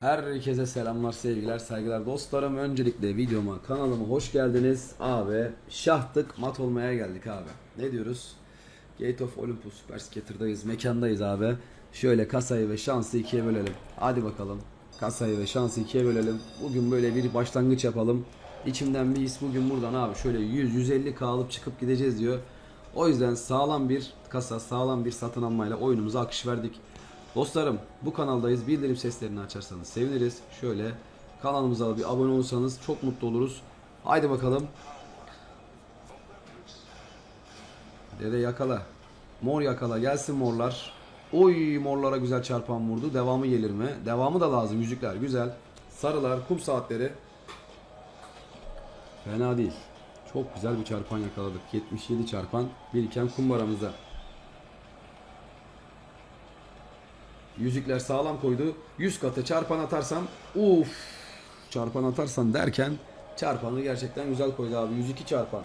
Herkese selamlar, sevgiler, saygılar dostlarım. Öncelikle videoma, kanalıma hoş geldiniz. Abi şahtık mat olmaya geldik abi. Ne diyoruz? Gate of Olympus Super Skater'dayız, mekandayız abi. Şöyle kasayı ve şansı ikiye bölelim. Hadi bakalım. Kasayı ve şansı ikiye bölelim. Bugün böyle bir başlangıç yapalım. İçimden bir his bugün buradan abi şöyle 100-150k alıp çıkıp gideceğiz diyor. O yüzden sağlam bir kasa, sağlam bir satın almayla oyunumuza akış verdik. Dostlarım bu kanaldayız. Bildirim seslerini açarsanız seviniriz. Şöyle kanalımıza bir abone olursanız çok mutlu oluruz. Haydi bakalım. Dede yakala. Mor yakala. Gelsin morlar. Oy morlara güzel çarpan vurdu. Devamı gelir mi? Devamı da lazım. Yüzükler güzel. Sarılar, kum saatleri. Fena değil. Çok güzel bir çarpan yakaladık. 77 çarpan biriken kumbaramızda. Yüzükler sağlam koydu. 100 katı çarpan atarsam uf çarpan atarsan derken çarpanı gerçekten güzel koydu abi. 102 çarpan.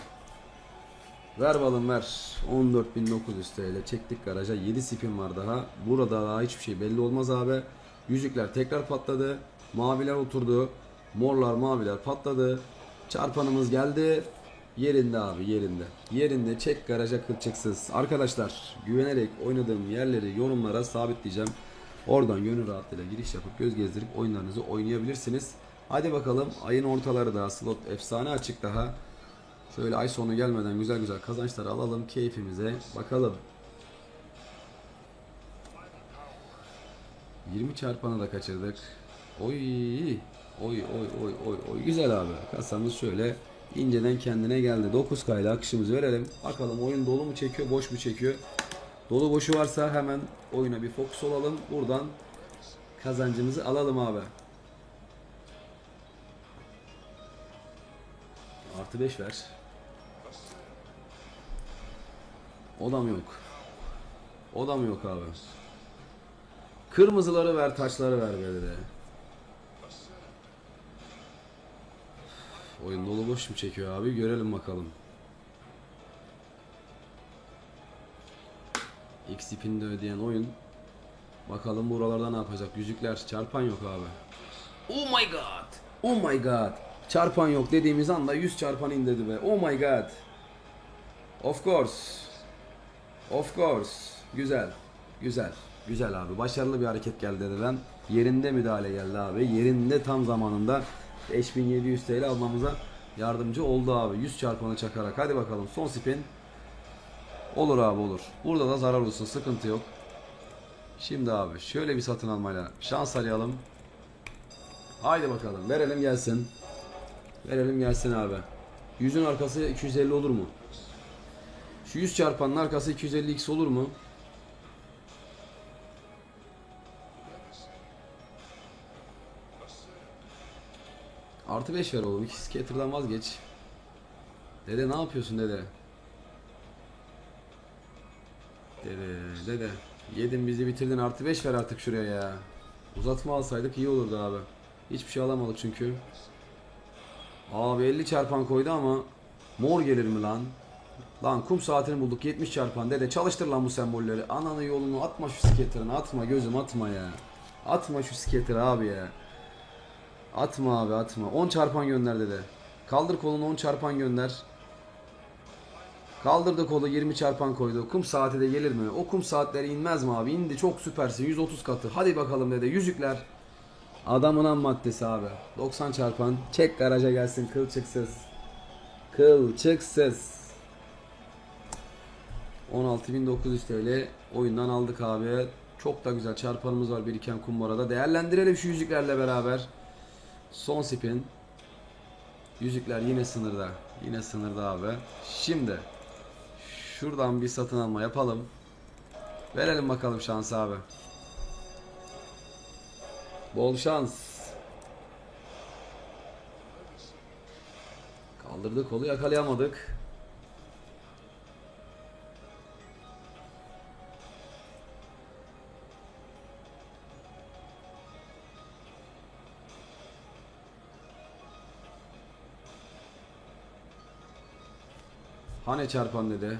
Ver balım ver. 14.900 TL çektik garaja. 7 spin var daha. Burada daha hiçbir şey belli olmaz abi. Yüzükler tekrar patladı. Maviler oturdu. Morlar maviler patladı. Çarpanımız geldi. Yerinde abi yerinde. Yerinde çek garaja kılçıksız. Arkadaşlar güvenerek oynadığım yerleri yorumlara sabitleyeceğim. Oradan gönül rahatlığıyla giriş yapıp göz gezdirip oyunlarınızı oynayabilirsiniz. Hadi bakalım ayın ortaları daha slot efsane açık daha. Şöyle ay sonu gelmeden güzel güzel kazançları alalım keyfimize bakalım. 20 çarpanı da kaçırdık. Oy oy oy oy oy oy güzel abi. Kasamız şöyle inceden kendine geldi. 9 kayla akışımızı verelim. Bakalım oyun dolu mu çekiyor boş mu çekiyor. Dolu boşu varsa hemen oyuna bir fokus olalım. Buradan kazancımızı alalım abi. Artı 5 ver. O da mı yok? O da mı yok abi? Kırmızıları ver, taşları ver böyle de. Oyun dolu boş mu çekiyor abi? Görelim bakalım. X ipini de ödeyen oyun. Bakalım buralarda ne yapacak? Yüzükler çarpan yok abi. Oh my god. Oh my god. Çarpan yok dediğimiz anda 100 çarpan indirdi be. Oh my god. Of course. Of course. Güzel. Güzel. Güzel abi. Başarılı bir hareket geldi dededen. Yerinde müdahale geldi abi. Yerinde tam zamanında 5700 TL almamıza yardımcı oldu abi. 100 çarpanı çakarak. Hadi bakalım son spin. Olur abi olur. Burada da zarar olsun sıkıntı yok. Şimdi abi şöyle bir satın almayla şans arayalım. Haydi bakalım verelim gelsin. Verelim gelsin abi. Yüzün arkası 250 olur mu? Şu 100 çarpanın arkası 250x olur mu? Artı 5 ver oğlum. İki skater'dan vazgeç. Dede ne yapıyorsun dede? Dede, dede. Yedin bizi bitirdin artı 5 ver artık şuraya ya. Uzatma alsaydık iyi olurdu abi. Hiçbir şey alamadık çünkü. Abi 50 çarpan koydu ama mor gelir mi lan? Lan kum saatini bulduk 70 çarpan dede çalıştır lan bu sembolleri. Ananı yolunu atma şu skaterını atma gözüm atma ya. Atma şu skater abi ya. Atma abi atma. 10 çarpan gönder dede. Kaldır kolunu 10 çarpan gönder. Kaldırdı kolu 20 çarpan koydu. Kum saati de gelir mi? O kum saatleri inmez mi abi? İndi çok süpersin. 130 katı. Hadi bakalım dede. Yüzükler. Adamın maddesi abi. 90 çarpan. Çek garaja gelsin kılçıksız. Kılçıksız. 16.900 TL oyundan aldık abi. Çok da güzel çarpanımız var biriken kumbarada. Değerlendirelim şu yüzüklerle beraber. Son spin. Yüzükler yine sınırda. Yine sınırda abi. Şimdi şuradan bir satın alma yapalım. Verelim bakalım şans abi. Bol şans. Kaldırdık kolu yakalayamadık. Hani çarpan dedi.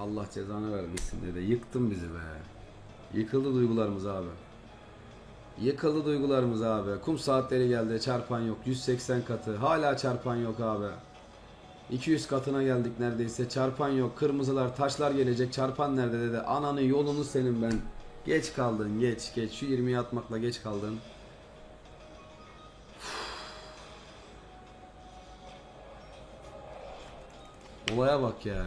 Allah cezanı vermesin dedi. Yıktın bizi be. Yıkıldı duygularımız abi. Yıkıldı duygularımız abi. Kum saatleri geldi. Çarpan yok. 180 katı. Hala çarpan yok abi. 200 katına geldik neredeyse. Çarpan yok. Kırmızılar, taşlar gelecek. Çarpan nerede dedi. Ananı yolunu senin ben. Geç kaldın. Geç geç. Şu 20'yi atmakla geç kaldın. Olaya bak ya.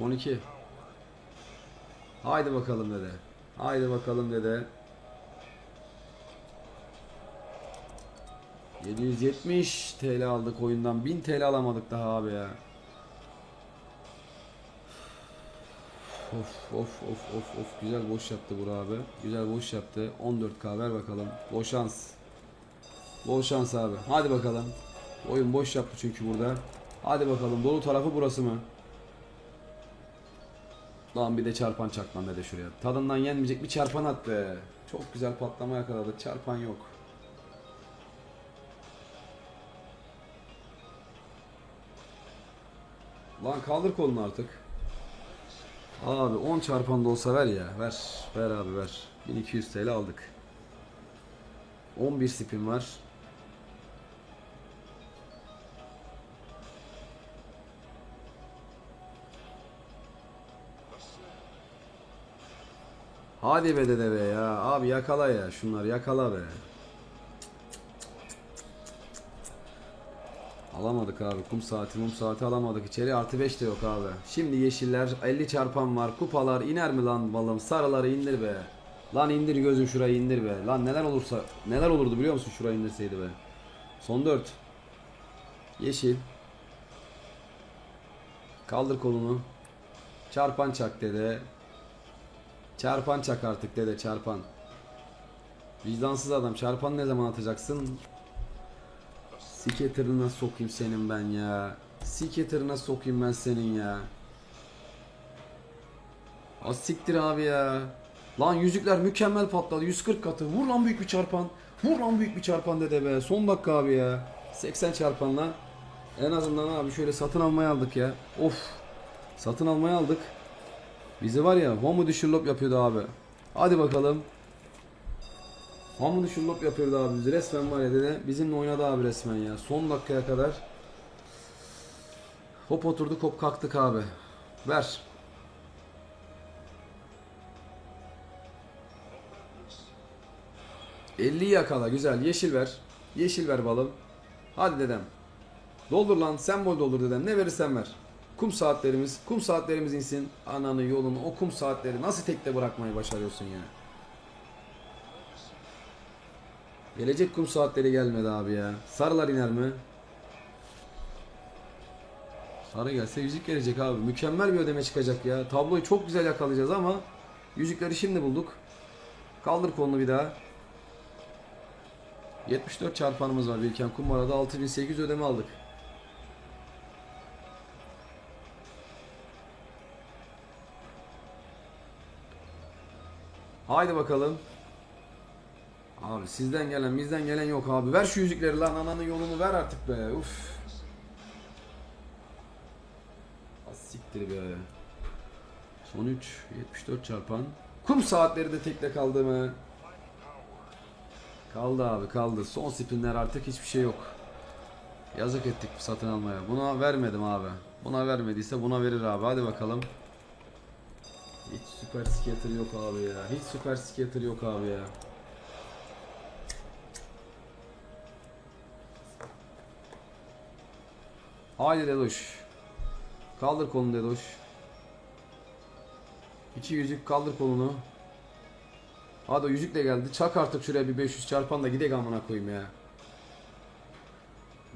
Son iki. Haydi bakalım dede. Haydi bakalım dede. 770 TL aldık oyundan. 1000 TL alamadık daha abi ya. Of of of of of güzel boş yaptı Burak abi. Güzel boş yaptı. 14k ver bakalım. Bol şans. Bol şans abi. Hadi bakalım. Oyun boş yaptı çünkü burada. Hadi bakalım dolu tarafı burası mı? Lan bir de çarpan çakman dedi şuraya. Tadından yenmeyecek bir çarpan at be. Çok güzel patlama yakaladık. Çarpan yok. Lan kaldır kolunu artık. Abi 10 çarpan da olsa ver ya. Ver. Ver abi ver. 1200 TL aldık. 11 spin var. Hadi be dede be ya. Abi yakala ya. Şunları yakala be. Alamadık abi. Kum saati, mum saati alamadık. İçeri artı 5 de yok abi. Şimdi yeşiller 50 çarpan var. Kupalar iner mi lan balım? Sarıları indir be. Lan indir gözün şurayı indir be. Lan neler olursa neler olurdu biliyor musun şurayı indirseydi be. Son 4. Yeşil. Kaldır kolunu. Çarpan çak dede. Çarpan çak artık dede çarpan. Vicdansız adam çarpan ne zaman atacaksın? Siketerine sokayım senin ben ya. Siketerine sokayım ben senin ya. Az siktir abi ya. Lan yüzükler mükemmel patladı. 140 katı. Vur lan büyük bir çarpan. Vur lan büyük bir çarpan dede be. Son dakika abi ya. 80 çarpanla. En azından abi şöyle satın almaya aldık ya. Of. Satın almaya aldık. Bizi var ya Homo düşürlop yapıyordu abi. Hadi bakalım. Homo düşürlop yapıyordu abi bizi. Resmen var ya dede. Bizimle oynadı abi resmen ya. Son dakikaya kadar. Hop oturduk hop kalktık abi. Ver. ...50 yakala güzel yeşil ver. Yeşil ver balım. Hadi dedem. Doldur lan sembol doldur dedem. Ne verirsen ver. Kum saatlerimiz, kum saatlerimiz insin. Ananı yolunu o kum saatleri nasıl tekte bırakmayı başarıyorsun ya. Gelecek kum saatleri gelmedi abi ya. Sarılar iner mi? Sarı gelse yüzük gelecek abi. Mükemmel bir ödeme çıkacak ya. Tabloyu çok güzel yakalayacağız ama yüzükleri şimdi bulduk. Kaldır kolunu bir daha. 74 çarpanımız var Bilken Kumbara'da 6800 ödeme aldık. Haydi bakalım. Abi sizden gelen bizden gelen yok abi. Ver şu yüzükleri lan ananın yolunu ver artık be. Uf. Az siktir be. Son 3 74 çarpan. Kum saatleri de tekle kaldı mı? Kaldı abi kaldı. Son spinler artık hiçbir şey yok. Yazık ettik satın almaya. Buna vermedim abi. Buna vermediyse buna verir abi. Hadi bakalım. Hiç süper skater yok abi ya. Hiç süper skater yok abi ya. Haydi Dedoş. Kaldır kolunu Dedoş. İki yüzük kaldır kolunu. Hadi o yüzük de geldi. Çak artık şuraya bir 500 çarpan da gidek amına koyayım ya.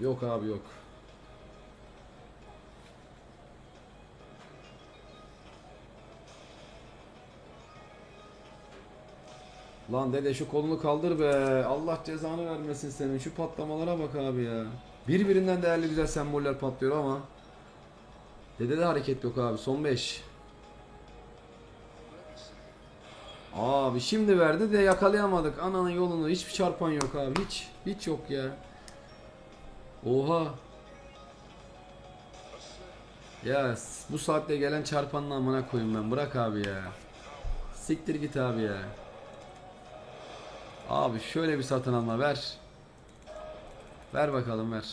Yok abi yok. Lan dede şu kolunu kaldır be. Allah cezanı vermesin senin. Şu patlamalara bak abi ya. Birbirinden değerli güzel semboller patlıyor ama. Dede de hareket yok abi. Son 5. Abi şimdi verdi de yakalayamadık. Ananın yolunu hiçbir çarpan yok abi. Hiç. Hiç yok ya. Oha. Ya bu saatte gelen çarpanın amına koyayım ben. Bırak abi ya. Siktir git abi ya. Abi şöyle bir satın alma ver. Ver bakalım ver.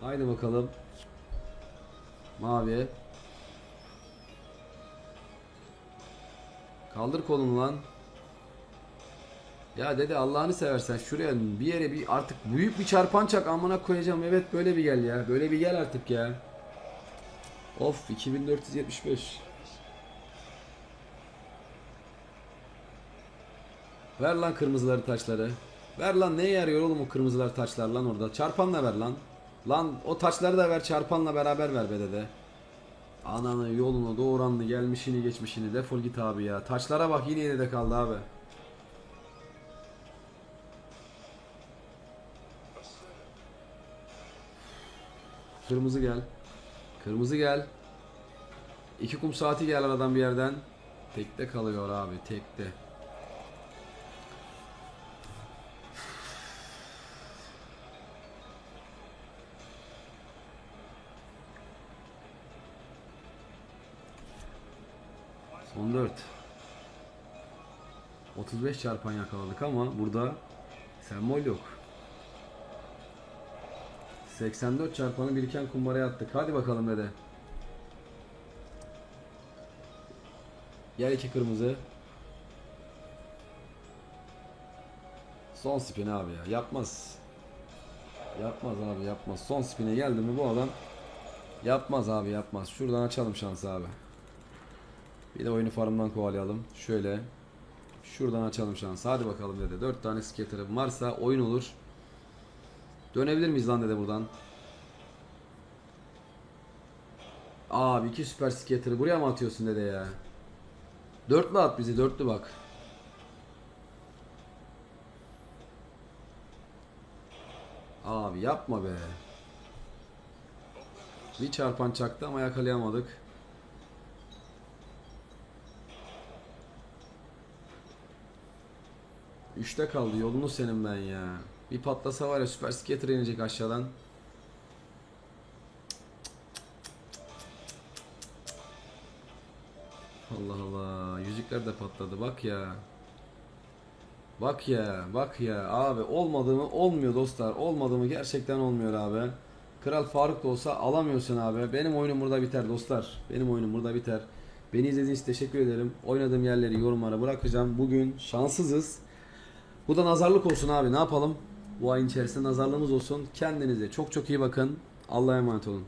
Haydi bakalım. Mavi. Kaldır kolunu lan. Ya dede Allah'ını seversen şuraya bir yere bir artık büyük bir çarpan çak amına koyacağım. Evet böyle bir gel ya. Böyle bir gel artık ya. Of 2475. Ver lan kırmızıları taçları. Ver lan neye yarıyor oğlum o kırmızılar taçlar lan orada. Çarpanla ver lan. Lan o taçları da ver çarpanla beraber ver be dede. Ananı yolunu doğuranlı gelmişini geçmişini defol git abi ya. Taçlara bak yine yine de kaldı abi. Kırmızı gel. Kırmızı gel. İki kum saati gel aradan bir yerden. Tekte kalıyor abi tekte. 35 çarpan yakaladık ama burada sembol yok. 84 çarpanı biriken kumbaraya attık. Hadi bakalım dede. Gel iki kırmızı. Son spin abi ya. Yapmaz. Yapmaz abi yapmaz. Son spine geldi mi bu adam yapmaz abi yapmaz. Şuradan açalım şansı abi. Bir de oyunu farmdan kovalayalım. Şöyle. Şuradan açalım şansı. Hadi bakalım dede. 4 tane skater'ım varsa oyun olur. Dönebilir miyiz lan dede buradan? Abi iki süper skater'ı buraya mı atıyorsun dede ya? Dörtlü at bizi dörtlü bak. Abi yapma be. Bir çarpan çaktı ama yakalayamadık. Üçte kaldı yolunu senin ben ya. Bir patlasa var ya süper skater inecek aşağıdan. Allah Allah yüzükler de patladı bak ya. Bak ya bak ya abi olmadı mı olmuyor dostlar olmadı mı gerçekten olmuyor abi. Kral Faruk da olsa alamıyorsun abi. Benim oyunum burada biter dostlar. Benim oyunum burada biter. Beni izlediğiniz için teşekkür ederim. Oynadığım yerleri yorumlara bırakacağım. Bugün şanssızız. Bu da nazarlık olsun abi ne yapalım? Bu ayın içerisinde nazarlığımız olsun. Kendinize çok çok iyi bakın. Allah'a emanet olun.